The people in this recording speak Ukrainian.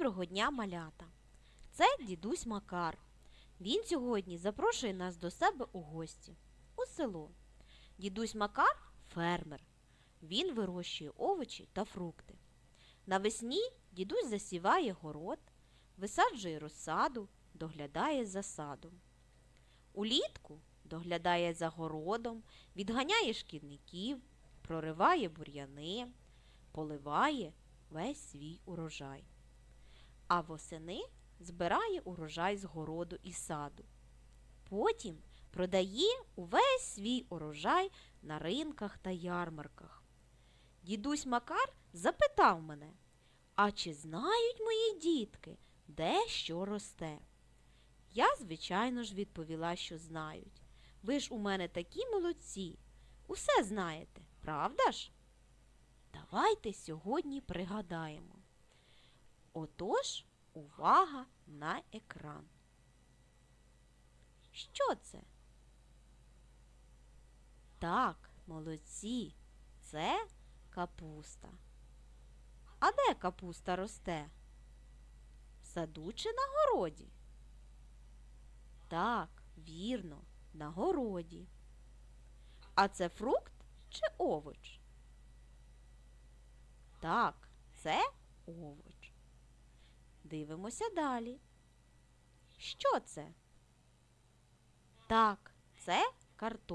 Доброго дня, малята! Це дідусь Макар. Він сьогодні запрошує нас до себе у гості у село. Дідусь Макар фермер. Він вирощує овочі та фрукти. Навесні дідусь засіває город, висаджує розсаду, доглядає за садом. Улітку доглядає за городом, відганяє шкідників, прориває бур'яни, поливає весь свій урожай. А восени збирає урожай з городу і саду. Потім продає увесь свій урожай на ринках та ярмарках. Дідусь Макар запитав мене, а чи знають мої дітки, де що росте? Я, звичайно ж, відповіла, що знають. Ви ж у мене такі молодці, усе знаєте, правда ж? Давайте сьогодні пригадаємо. Отож, увага на екран. Що це? Так, молодці, це капуста. А де капуста росте? В саду чи на городі? Так, вірно, на городі. А це фрукт чи овоч? Так, це овоч. Дивимося далі. Що це? Так, це картопля.